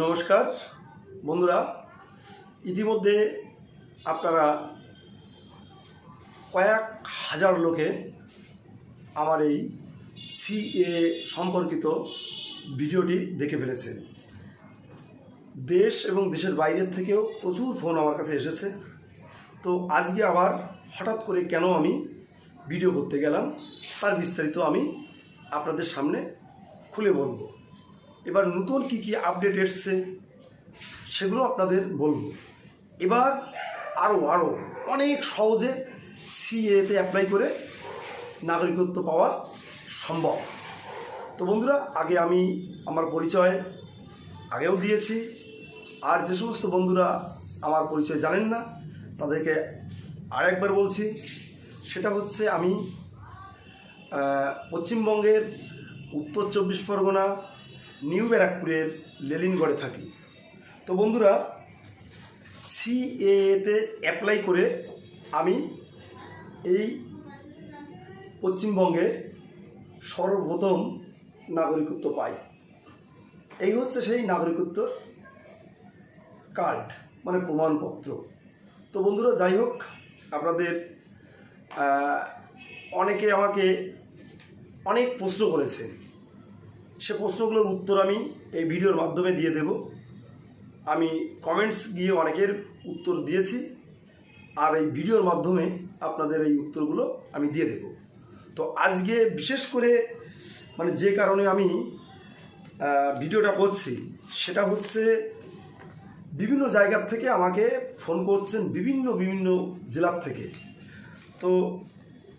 নমস্কার। বন্ধুরা, ইতিমধ্যে আপনারা কয়েক হাজার লোকে আমার এই সিএ সম্পর্কিত ভিডিওটি দেখে ফেলেছে দেশ এবং দেশের বাইরের থেকেও প্রচুর ফোন আমার কাছে এসেছে। তো আজকে আবার হঠাৎ করে কেন আমি ভিডিও করতে গেলাম, তার বিস্তারিত আমি আপনাদের সামনে খুলে বলব। এবার নতুন কি কি আপডেট এসছে, সেগুলো আপনাদের বলব। এবার আরও আরও অনেক সহজে সিএতে অ্যাপ্লাই করে নাগরিকত্ব পাওয়া সম্ভব। তো বন্ধুরা, আগে আমি আমার পরিচয় আগেও দিয়েছি। আর যে সমস্ত বন্ধুরা আমার পরিচয় জানেন না, তাদেরকে আরেকবার বলছি, সেটা হচ্ছে আমি পশ্চিমবঙ্গের উত্তর চব্বিশ পরগনা নিউ ব্যারাকপুরের লেলিনগড়ে থাকি। তো বন্ধুরা সিএতে অ্যাপ্লাই করে আমি এই পশ্চিমবঙ্গে সর্বপ্রথম নাগরিকত্ব পাই। এই হচ্ছে সেই নাগরিকত্ব কার্ড মানে প্রমাণপত্র। তো বন্ধুরা, যাই হোক, আপনাদের অনেকে আমাকে অনেক প্রশ্ন করেছেন। সে প্রশ্নগুলোর উত্তর আমি এই ভিডিওর মাধ্যমে দিয়ে দেব। আমি কমেন্টস গিয়ে অনেকের উত্তর দিয়েছি আর এই ভিডিওর মাধ্যমে আপনাদের এই উত্তরগুলো আমি দিয়ে দেব। তো আজকে বিশেষ করে মানে যে কারণে আমি ভিডিওটা করছি সেটা হচ্ছে বিভিন্ন জায়গার থেকে আমাকে ফোন করছেন বিভিন্ন বিভিন্ন জেলার থেকে। তো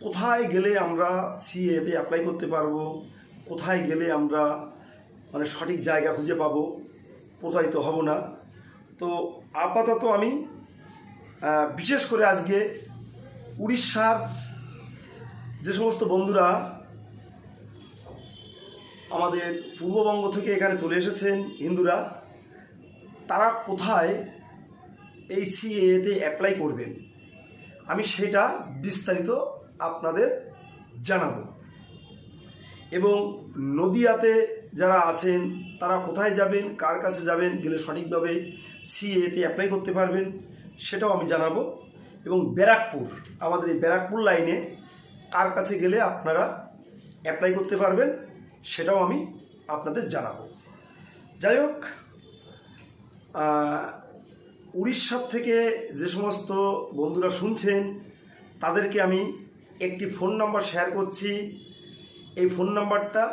কোথায় গেলে আমরা সিএতে অ্যাপ্লাই করতে পারব? কোথায় গেলে আমরা মানে সঠিক জায়গা খুঁজে পাবো, প্রতারিত হব না। তো আপাতত আমি বিশেষ করে আজকে উড়িষ্যার যে সমস্ত বন্ধুরা আমাদের পূর্ববঙ্গ থেকে এখানে চলে এসেছেন হিন্দুরা, তারা কোথায় এই সিএতে অ্যাপ্লাই করবেন? আমি সেটা বিস্তারিত আপনাদের জানাব। এবং নদিয়াতে যারা আছেন, তারা কোথায় যাবেন, কার কাছে যাবেন, গেলে সঠিকভাবে সিএতে অ্যাপ্লাই করতে পারবেন, সেটাও আমি জানাব। এবং ব্যারাকপুর, আমাদের এই ব্যারাকপুর লাইনে কার কাছে গেলে আপনারা অ্যাপ্লাই করতে পারবেন, সেটাও আমি আপনাদের জানাব। যাই হোক উড়িষ্যার থেকে যে সমস্ত বন্ধুরা শুনছেন, তাদেরকে আমি একটি ফোন নাম্বার শেয়ার করছি। এই ফোন নাম্বারটা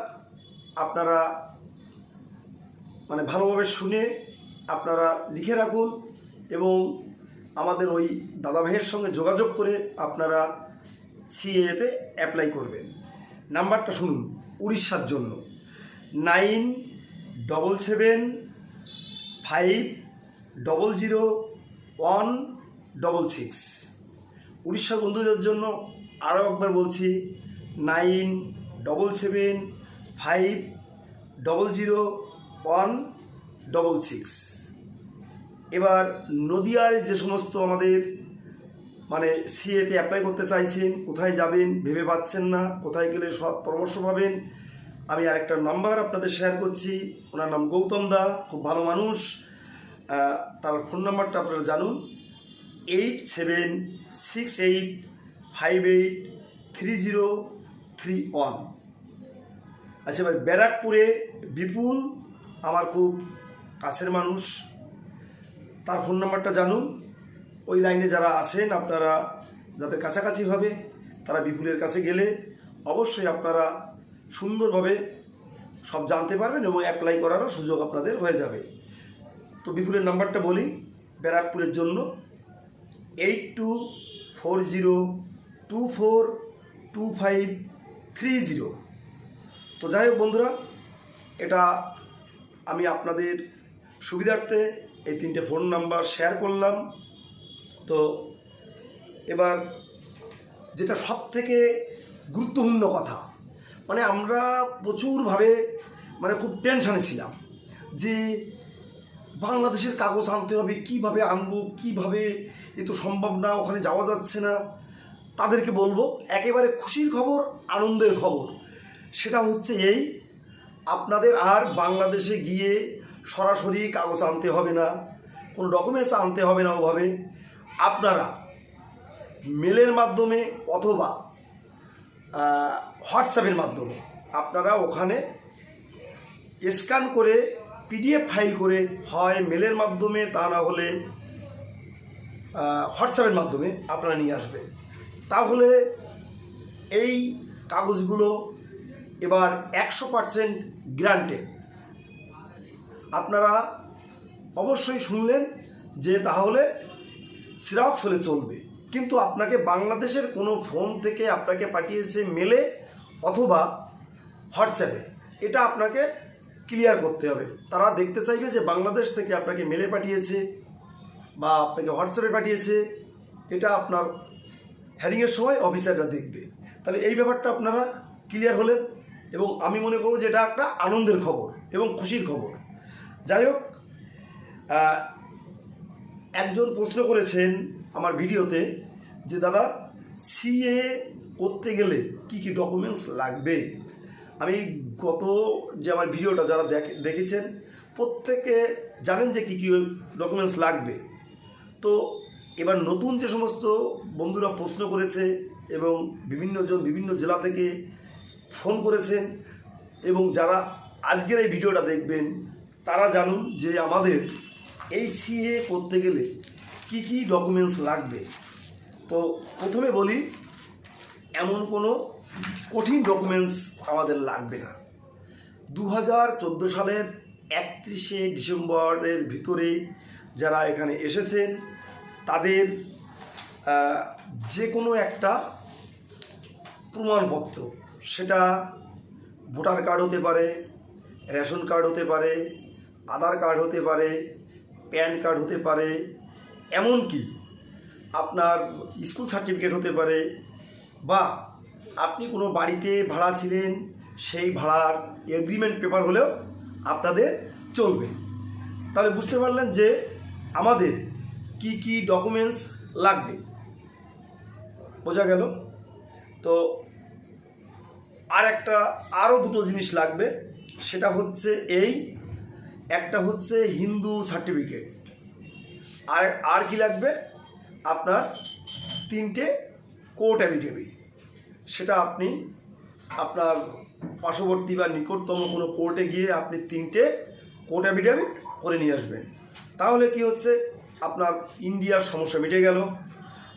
আপনারা মানে ভালোভাবে শুনে আপনারা লিখে রাখুন এবং আমাদের ওই দাদা ভাইয়ের সঙ্গে যোগাযোগ করে আপনারা সিএতে অ্যাপ্লাই করবেন। নাম্বারটা শুনুন, উড়িষ্যার জন্য। Nine double seven five double zero one double six. উড়িষ্যার বন্ধুদের জন্য আরও একবার বলছি, nine double seven five double zero one double six এবার নদিয়ায় যে সমস্ত আমাদের মানে সিএতে অ্যাপ্লাই করতে চাইছেন, কোথায় যাবেন, ভেবে পাচ্ছেন না, কোথায় গেলে সব পরামর্শ পাবেন, আমি আরেকটা নাম্বার আপনাদের শেয়ার করছি। ওনার নাম গৌতম দা, খুব ভালো মানুষ। তার ফোন নাম্বারটা আপনারা জানুন। Eight seven six eight five eight three zero three one আচ্ছা এবার ব্যারাকপুরে বিপুল, আমার খুব কাছের মানুষ। তার ফোন নাম্বারটা জানুন। ওই লাইনে যারা আছেন, আপনারা যাদের কাছাকাছি হবে, তারা বিপুলের কাছে গেলে অবশ্যই আপনারা সুন্দরভাবে সব জানতে পারবেন এবং অ্যাপ্লাই করারও সুযোগ আপনাদের হয়ে যাবে। তো বিপুলের নাম্বারটা বলি, ব্যারাকপুরের জন্য eight two four zero two four two five three zero তো যাই হোক বন্ধুরা, এটা আমি আপনাদের সুবিধার্থে এই তিনটে ফোন নাম্বার শেয়ার করলাম। তো এবার যেটা সব থেকে গুরুত্বপূর্ণ কথা মানে আমরা প্রচুরভাবে মানে খুব টেনশানে ছিলাম যে বাংলাদেশের কাগজ আনতে হবে, কীভাবে আনব, কীভাবে এ তো সম্ভব না, ওখানে যাওয়া যাচ্ছে না। তাদেরকে বলব, একেবারে খুশির খবর, আনন্দের খবর। সেটা হচ্ছে এই, আপনাদের আর বাংলাদেশে গিয়ে সরাসরি কাগজ আনতে হবে না, কোনো ডকুমেন্টস আনতে হবে না ওভাবে। আপনারা মেলের মাধ্যমে অথবা হোয়াটসঅ্যাপের মাধ্যমে আপনারা ওখানে স্ক্যান করে পিডিএফ ফাইল করে হয় মেলের মাধ্যমে, তা না হলে হোয়াটসঅ্যাপের মাধ্যমে আপনারা নিয়ে আসবেন। তাহলে এই কাগজগুলো এবার একশো পারসেন্ট গ্রান্টেড। আপনারা অবশ্যই শুনলেন যে তাহলে সিরাক্স হলে চলবে। কিন্তু আপনাকে বাংলাদেশের কোনো ফোন থেকে আপনাকে পাঠিয়েছে মেলে অথবা হোয়াটসঅ্যাপে, এটা আপনাকে ক্লিয়ার করতে হবে। তারা দেখতে চাইবে যে বাংলাদেশ থেকে আপনাকে মেলে পাঠিয়েছে বা আপনাকে হোয়াটসঅ্যাপে পাঠিয়েছে, এটা আপনার হ্যারিংয়ের সময় অফিসাররা দেখবে। তাহলে এই ব্যাপারটা আপনারা ক্লিয়ার হলেন এবং আমি মনে করব যে এটা একটা আনন্দের খবর এবং খুশির খবর। যাই হোক একজন প্রশ্ন করেছেন আমার ভিডিওতে যে, দাদা সিএ করতে গেলে কি কি ডকুমেন্টস লাগবে? আমি গত যে আমার ভিডিওটা যারা দেখে- দেখেছেন, প্রত্যেকে জানেন যে কি কি ডকুমেন্টস লাগবে। তো এবার নতুন যে সমস্ত বন্ধুরা প্রশ্ন করেছে এবং বিভিন্নজন বিভিন্ন জেলা থেকে ফোন করেছেন এবং যারা আজকের এই ভিডিওটা দেখবেন, তারা জানুন যে আমাদের এই সিএ করতে গেলে কি কি ডকুমেন্টস লাগবে। তো প্রথমে বলি, এমন কোনো কঠিন ডকুমেন্টস আমাদের লাগবে না। দু হাজার চোদ্দ সালের একত্রিশে ডিসেম্বরের ভিতরে যারা এখানে এসেছেন তাদের যে কোনো একটা প্রমাণপত্র। সেটা ভোটার কার্ড হতে পারে, রেশন কার্ড হতে পারে, আধার কার্ড হতে পারে, প্যান কার্ড হতে পারে, এমনকি আপনার স্কুল সার্টিফিকেট হতে পারে বা আপনি কোনো বাড়িতে ভাড়া ছিলেন, সেই ভাড়ার এগ্রিমেন্ট পেপার হলেও আপনাদের চলবে। তাহলে বুঝতে পারলেন যে আমাদের কি কি ডকুমেন্টস লাগবে? বোঝা গেল? তো আর একটা আরও দুটো জিনিস লাগবে। সেটা হচ্ছে এই, একটা হচ্ছে হিন্দু সার্টিফিকেট আর আর কি লাগবে? আপনার তিনটে কোর্ট অ্যাফিডেভিট সেটা আপনি আপনার পার্শ্ববর্তী বা নিকটতম কোনো কোর্টে গিয়ে আপনি তিনটে কোর্ট অ্যাফিডেভিট করে নিয়ে আসবেন। তাহলে কি হচ্ছে? আপনার ইন্ডিয়ার সমস্যা মিটে গেল।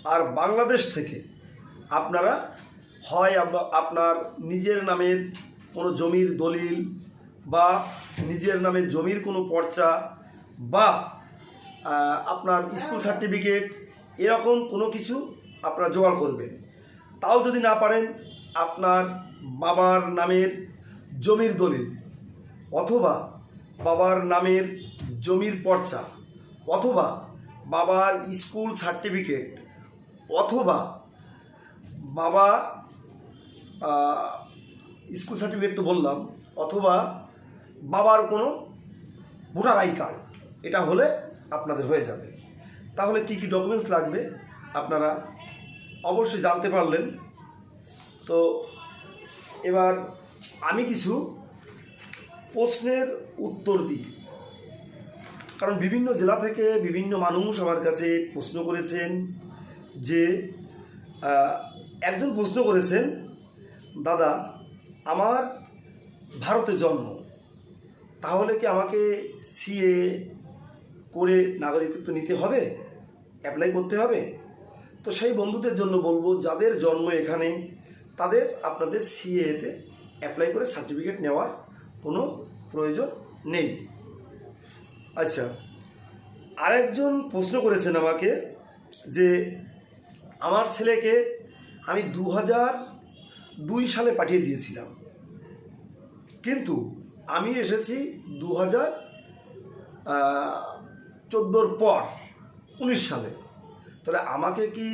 আর বাংলাদেশ থেকে আপনারা হয় আপ- আপনার নিজের নামের কোনো জমির দলিল বা নিজের নামে জমির কোনো পর্চা বা আপনার স্কুল সার্টিফিকেট এরকম কোনো কিছু আপনারা জোগাড় করবেন। তাও যদি না পারেন আপনার বাবার নামের জমির দলিল অথবা বাবার নামের জমির পর্চা অথবা বাবার স্কুল সার্টিফিকেট অথবা বাবা স্কুল সার্টিফিকেট তো বললাম, অথবা বাবার কোনো ভোটার আই কার্ড, এটা হলে আপনাদের হয়ে যাবে। তাহলে কি কি ডকুমেন্টস লাগবে আপনারা অবশ্যই জানতে পারলেন। তো এবার আমি কিছু প্রশ্নের উত্তর দিই। কারণ বিভিন্ন জেলা থেকে বিভিন্ন মানুষ আমার কাছে প্রশ্ন করেছেন যে একজন প্রশ্ন করেছেন, দাদা, আমার ভারতে জন্ম, তাহলে কি আমাকে সিএ করে নাগরিকত্ব নিতে হবে? অ্যাপ্লাই করতে হবে? তো সেই বন্ধুদের জন্য বলব, যাদের জন্ম এখানে, তাদের আপনাদের সিএতে অ্যাপ্লাই করে সার্টিফিকেট নেওয়ার কোনো প্রয়োজন নেই। আচ্ছা আরেকজন প্রশ্ন করেছেন আমাকে যে আমার ছেলেকে আমি দু দুই সালে পাঠিয়ে দিয়েছিলাম। কিন্তু আমি এসেছি দু হাজার চোদ্দোর পর, উনিশ সালে। তাহলে আমাকে কি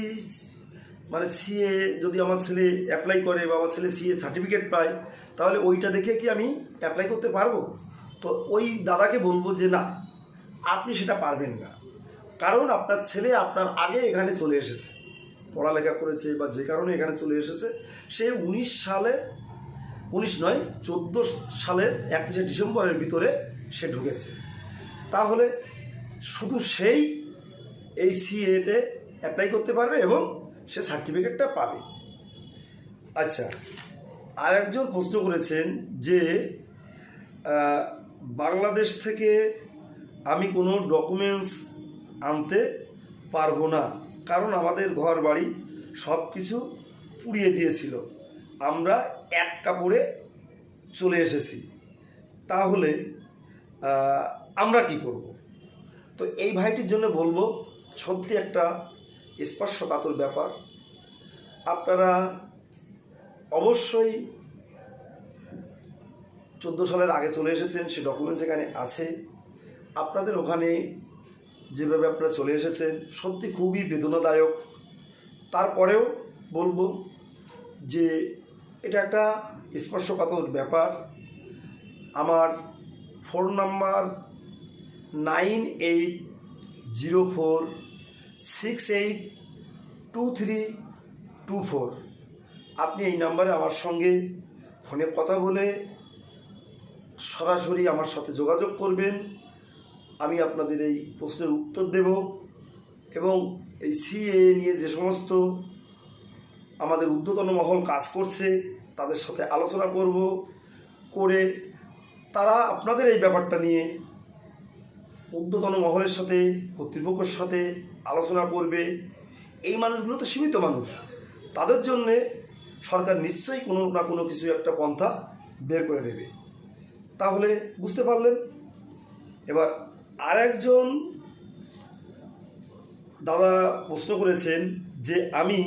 মানে সিএ যদি আমার ছেলে অ্যাপ্লাই করে বা আমার ছেলে সিএ সার্টিফিকেট পায়, তাহলে ওইটা দেখে কি আমি অ্যাপ্লাই করতে পারব? তো ওই দাদাকে বলব যে না আপনি সেটা পারবেন না। কারণ আপনার ছেলে আপনার আগে এখানে চলে এসেছে। পড়ালেখা করেছে বা যে কারণে এখানে চলে এসেছে, সে উনিশ সালে, উনিশ নয়, চোদ্দ সালের একত্রিশে ডিসেম্বরের ভিতরে সে ঢুকেছে। তাহলে শুধু সেই এই সিএতে অ্যাপ্লাই করতে পারবে এবং সে সার্টিফিকেটটা পাবে। আচ্ছা আর একজন প্রশ্ন করেছেন যে বাংলাদেশ থেকে আমি কোনো ডকুমেন্টস আনতে পারব না। কারণ আমাদের ঘর বাড়ি সব কিছু পুড়িয়ে দিয়েছিল। আমরা এক কাপড়ে চলে এসেছি। তাহলে আমরা কি করব? তো এই ভাইটির জন্য বলব, সত্যি একটা স্পর্শকাতর ব্যাপার। আপনারা অবশ্যই চোদ্দ সালের আগে চলে এসেছেন, সে ডকুমেন্টস এখানে আছে। আপনাদের ওখানে যেভাবে আপনারা চলে এসেছেন, সত্যি খুবই বেদনাদায়ক। তারপরেও বলব যে এটা একটা স্পর্শকাতর ব্যাপার। আমার phone number nine eight zero four six eight two three two four. আপনি এই নাম্বারে আমার সঙ্গে ফোনে কথা বলে সরাসরি আমার সাথে যোগাযোগ করবেন। আমি আপনাদের এই প্রশ্নের উত্তর দেব এবং এই সিএ নিয়ে যে সমস্ত আমাদের ঊর্ধ্বতন মহল কাজ করছে, তাদের সাথে আলোচনা করব করে তারা আপনাদের এই ব্যাপারটা নিয়ে ঊর্ধ্বতন মহলের সাথে, কর্তৃপক্ষের সাথে আলোচনা করবে। এই মানুষগুলো তো সীমিত মানুষ। তাদের জন্যে সরকার নিশ্চয়ই কোনো না কোনো কিছু একটা পন্থা বের করে দেবে। তাহলে বুঝতে পারলেন? এবার আরেকজন দাদা প্রশ্ন করেছেন যে আমি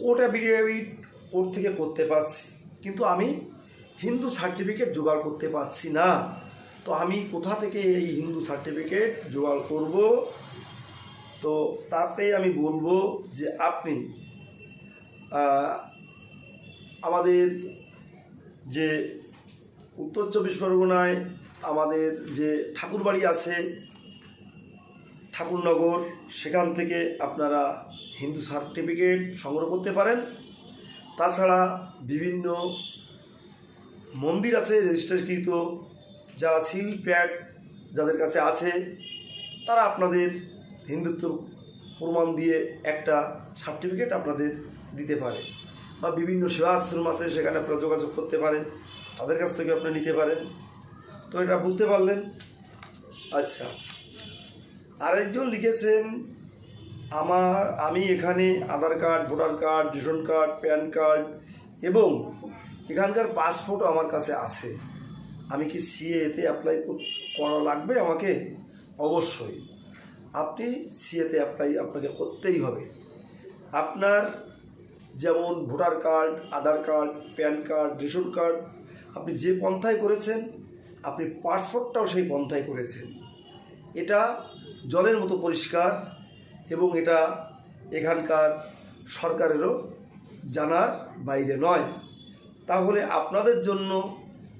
কোর্ট অ্যাফিডেভিট কোর্ট থেকে করতে পারছি, কিন্তু আমি হিন্দু সার্টিফিকেট জোগাড় করতে পারছি না। তো আমি কোথা থেকে এই হিন্দু সার্টিফিকেট জোগাড় করব? তো তাতে আমি বলব যে আপনি আমাদের যে উত্তর চব্বিশ পরগনায় আমাদের যে ঠাকুরবাড়ি আছে, ঠাকুরনগর, সেখান থেকে আপনারা হিন্দু সার্টিফিকেট সংগ্রহ করতে পারেন। তাছাড়া বিভিন্ন মন্দির আছে রেজিস্টারকৃত, যারা সিল প্যাড যাদের কাছে আছে, তারা আপনাদের হিন্দুত্ব প্রমাণ দিয়ে একটা সার্টিফিকেট আপনাদের দিতে পারে। বা বিভিন্ন সেবা আশ্রম আছে, সেখানে আপনারা যোগাযোগ করতে পারেন, তাদের কাছ থেকে আপনি নিতে পারেন। তো এটা বুঝতে পারলেন? আচ্ছা। আরেকজন লিখেছেন, আমার, আমি এখানে Aadhaar card, voter card, ration card, PAN card এবং এখানকার পাসপোর্টও আমার কাছে আছে। আমি কি সিএতে অ্যাপ্লাই করা লাগবে আমাকে? অবশ্যই। আপনি সিএতে অ্যাপ্লাই আপনাকে করতেই হবে। আপনার যেমন voter card, Aadhaar card, PAN card, ration card, আপনি যে পন্থায় করেছেন আপনি পাসপোর্টটাও সেই পন্থায় করেছেন। এটা জলের মতো পরিষ্কার এবং এটা এখানকার সরকারেরও জানার বাইরে নয়। তাহলে আপনাদের জন্য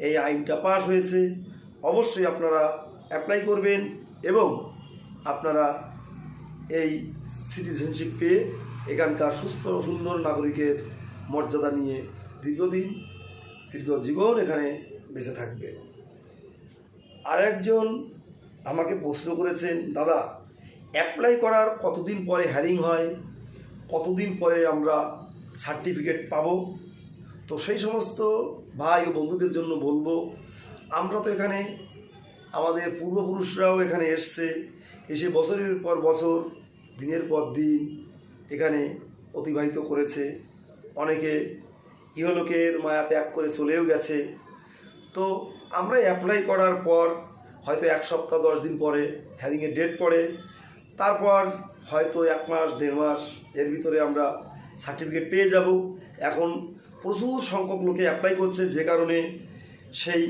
এই আইনটা পাশ হয়েছে। অবশ্যই আপনারা অ্যাপ্লাই করবেন এবং আপনারা এই সিটিজেনশিপ পেয়ে এখানকার সুস্থ সুন্দর নাগরিকের মর্যাদা নিয়ে দীর্ঘদিন, দীর্ঘ জীবন এখানে বেঁচে থাকবে আরেকজন আমাকে প্রশ্ন করেছেন, দাদা অ্যাপ্লাই করার কতদিন পরে হ্যারিং হয়? কতদিন পরে আমরা সার্টিফিকেট পাবো? তো সেই সমস্ত ভাই ও বন্ধুদের জন্য বলব, আমরা তো এখানে আমাদের পূর্বপুরুষরাও এখানে এসছে, এসে বছরের পর বছর, দিনের পর দিন এখানে অতিবাহিত করেছে। অনেকে ইহলোকের মায়া ত্যাগ করে চলেও গেছে। তো আমরা অ্যাপ্লাই করার পর হয়তো এক সপ্তাহ, দশ দিন পরে হ্যারিংয়ের ডেট পড়ে। তারপর হয়তো এক মাস, দেড় মাস এর ভিতরে আমরা সার্টিফিকেট পেয়ে যাব। এখন প্রচুর সংখ্যক লোকে অ্যাপ্লাই করছে যে কারণে সেই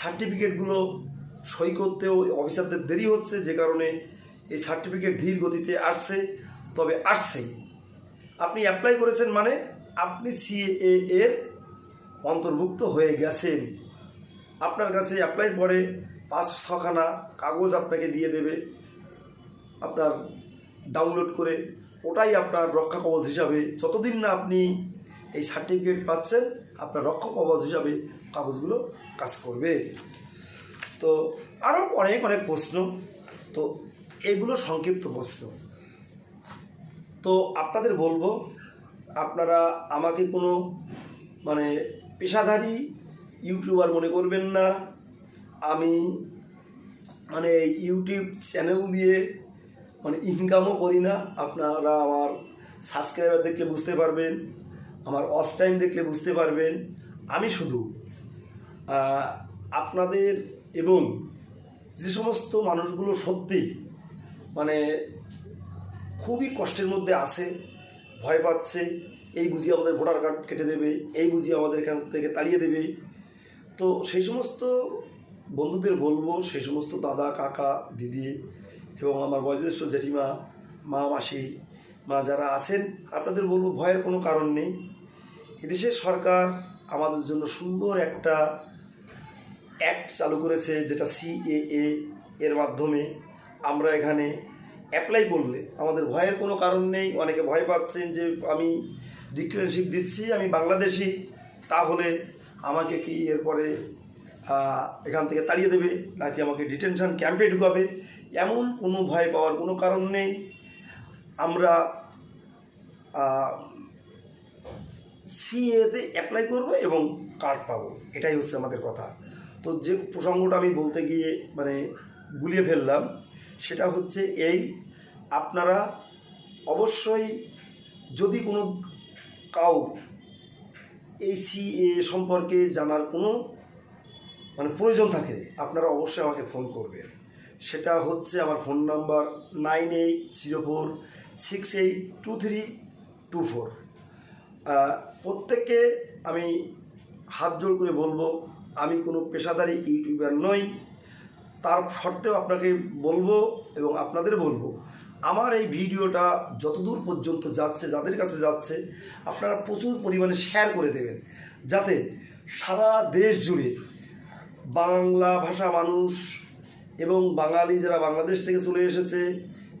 সার্টিফিকেটগুলো সই করতেও অফিসারদের দেরি হচ্ছে, যে কারণে এই সার্টিফিকেট ধীর গতিতে আসছে। তবে আসছেই। আপনি অ্যাপ্লাই করেছেন মানে আপনি সিএ এর অন্তর্ভুক্ত হয়ে গেছেন। আপনার কাছে অ্যাপ্লাই পরে পাঁচ ছখানা কাগজ আপনাকে দিয়ে দেবে। আপনার ডাউনলোড করে, ওটাই আপনার রক্ষা কবচ হিসাবে যতদিন না আপনি এই সার্টিফিকেট পাচ্ছেন, আপনার রক্ষা কবচ হিসাবে কাগজগুলো কাজ করবে। তো আরও অনেক অনেক প্রশ্ন। তো এগুলো সংক্ষিপ্ত প্রশ্ন। তো আপনাদের বলব, আপনারা আমাকে কোনো মানে পেশাদারি ইউটিউবার মনে করবেন না। আমি মানে ইউটিউব চ্যানেল দিয়ে মানে ইনকামও করি না। আপনারা আমার সাবস্ক্রাইবার দেখলে বুঝতে পারবেন, আমার অস টাইম দেখলে বুঝতে পারবেন। আমি শুধু আপনাদের এবং যে সমস্ত মানুষগুলো সত্যি মানে খুবই কষ্টের মধ্যে আছে, ভয় পাচ্ছে, এই বুঝি আমাদের ভোটার কার্ড কেটে দেবে, এই বুঝি আমাদের এখান থেকে তাড়িয়ে দেবে। তো সেই সমস্ত বন্ধুদের বলব, সেই সমস্ত দাদা, কাকা, দিদি এবং আমার বয়োজ্যেষ্ঠ জেঠিমা, মা, মাসি, মা যারা আছেন, আপনাদের বলব ভয়ের কোনো কারণ নেই। এদেশের সরকার আমাদের জন্য সুন্দর একটা অ্যাক্ট চালু করেছে, যেটা সিএএ এর মাধ্যমে। আমরা এখানে অ্যাপ্লাই করলে আমাদের ভয়ের কোনো কারণ নেই। অনেকে ভয় পাচ্ছেন যে আমি ডিক্লারেশিপ দিচ্ছি, আমি বাংলাদেশি, তাহলে আমাকে কি এরপরে এখান থেকে তাড়িয়ে দেবে, নাকি আমাকে ডিটেনশন ক্যাম্পে ঢুকাবে? এমন কোনো ভয় পাওয়ার কোনো কারণ নেই। আমরা সিএতে অ্যাপ্লাই করব এবং কার্ড পাবো। এটাই হচ্ছে আমাদের কথা। তো যে প্রসঙ্গটা আমি বলতে গিয়ে মানে গুলিয়ে ফেললাম, সেটা হচ্ছে এই, আপনারা অবশ্যই যদি কোনো কাউ এই সিএ সম্পর্কে জানার কোনো মানে প্রয়োজন থাকে, আপনারা অবশ্যই আমাকে ফোন করবেন। সেটা হচ্ছে আমার phone number nine eight zero four six eight two three two four প্রত্যেককে আমি হাত জোর করে বলব, আমি কোনো পেশাদারি ইউটিউবার নই। তার সত্ত্বেও আপনাকে বলব এবং আপনাদের বলব আমার এই ভিডিওটা যতদূর পর্যন্ত যাচ্ছে, যাদের কাছে যাচ্ছে, আপনারা প্রচুর পরিমাণে শেয়ার করে দেবেন। যাতে সারা দেশ জুড়ে বাংলা ভাষা মানুষ এবং বাঙালি যারা বাংলাদেশ থেকে চলে এসেছে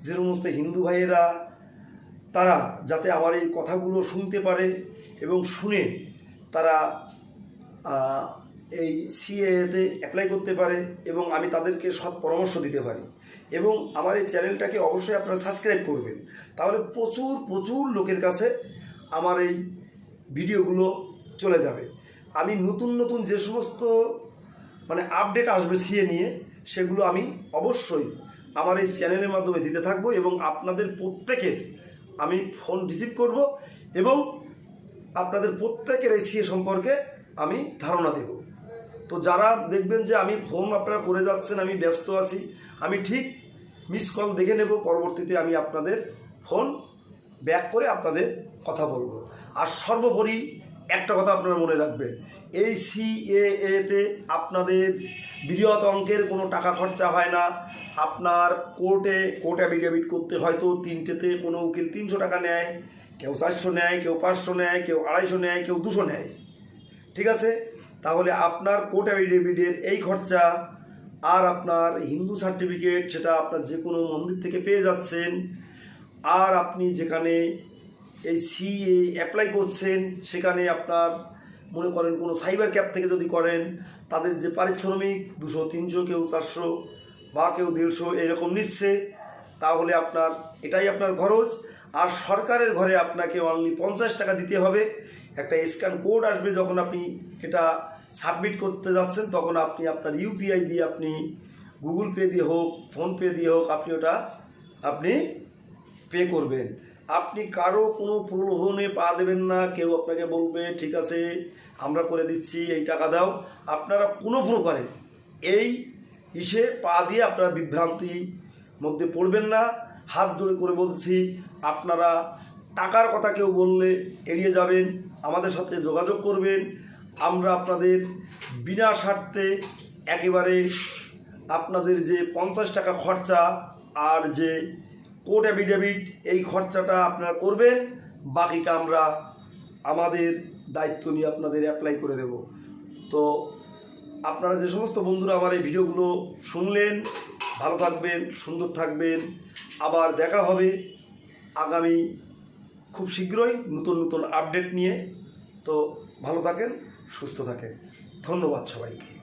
যে সমস্ত হিন্দু ভাইয়েরা, তারা যাতে আমার এই কথাগুলো শুনতে পারে এবং শুনে তারা এই সিএতে অ্যাপ্লাই করতে পারে এবং আমি তাদেরকে সৎ পরামর্শ দিতে পারি। এবং আমার এই চ্যানেলটাকে অবশ্যই আপনারা সাবস্ক্রাইব করবেন। তাহলে প্রচুর প্রচুর লোকের কাছে আমার এই ভিডিওগুলো চলে যাবে। আমি নতুন নতুন যে সমস্ত মানে আপডেট আসবে সিএ নিয়ে, সেগুলো আমি অবশ্যই আমার এই চ্যানেলের মাধ্যমে দিতে থাকব এবং আপনাদের প্রত্যেকের আমি ফোন রিসিভ করব এবং আপনাদের প্রত্যেকের এই সিএ সম্পর্কে আমি ধারণা দেব। তো যারা দেখবেন যে আমি ফোন আপনারা করে যাচ্ছেন, আমি ব্যস্ত আছি আমি ঠিক মিস কল দেখে নেব, পরবর্তীতে আমি আপনাদের ফোন ব্যাক করে আপনাদের কথা বলব। আর সর্বোপরি একটা কথা আপনারা মনে রাখবেন, এই সিএএতে আপনাদের বৃহৎ অঙ্কের কোনো টাকা খরচা হয় না। আপনার কোর্টে কোর্ট অ্যাফিডেভিট করতে হয়তো তিনটেতে কোনো উকিল তিনশো টাকা নেয়, কেউ চারশো নেয়, কেউ পাঁচশো নেয়, কেউ আড়াইশো নেয়, কেউ দুশো নেয়। ঠিক আছে? তাহলে আপনার কোর্ট অ্যাফিডেভিটের এই খরচা আর আপনার হিন্দু সার্টিফিকেট সেটা আপনার যে কোনো মন্দির থেকে পেয়ে যাচ্ছেন। আর আপনি যেখানে এই সিএ অ্যাপ্লাই করছেন, সেখানে আপনার মনে করেন কোনো সাইবার ক্যাব থেকে যদি করেন, তাদের যে পারিশ্রমিক দুশো, তিনশো, কেউ চারশো বা কেউ দেড়শো এরকম নিচ্ছে, তাহলে আপনার এটাই আপনার খরচ। আর সরকারের ঘরে আপনাকে অনলি পঞ্চাশ টাকা দিতে হবে। একটা স্ক্যান কোড আসবে যখন আপনি এটা সাবমিট করতে যাচ্ছেন, তখন আপনি আপনার ইউপিআই দিয়ে আপনি গুগল পে দিয়ে হোক ফোনপে দিয়ে হোক, আপনি ওটা আপনি পে করবেন। আপনি কারও কোনো প্রলোভনে পা দেবেন না, কেউ আপনাকে বলবে, ঠিক আছে, আমরা করে দিচ্ছি, এই টাকা দাও। আপনারা কোনো প্রকারে এই ইসে পা দিয়ে আপনারা বিভ্রান্তি মধ্যে পড়বেন না। হাত জোড়ে করে বলছি, আপনারা টাকার কথা কেউ বললে এড়িয়ে যাবেন, আমাদের সাথে যোগাযোগ করবেন। আমরা আপনাদের বিনা স্বার্থে একেবারে আপনাদের যে পঞ্চাশ টাকা খরচা আর যে কোর্ট অ্যাফিডেভিট, এই খরচাটা আপনারা করবেন। বাকিটা আমরা আমাদের দায়িত্ব নিয়ে আপনাদের অ্যাপ্লাই করে দেব। তো আপনারা যে সমস্ত বন্ধুরা আমার এই ভিডিওগুলো শুনলেন, ভালো থাকবেন, সুন্দর থাকবেন। আবার দেখা হবে আগামী খুব শীঘ্রই নতুন নতুন আপডেট নিয়ে। তো ভালো থাকেন সুস্থ থাকেন। ধন্যবাদ সবাইকে।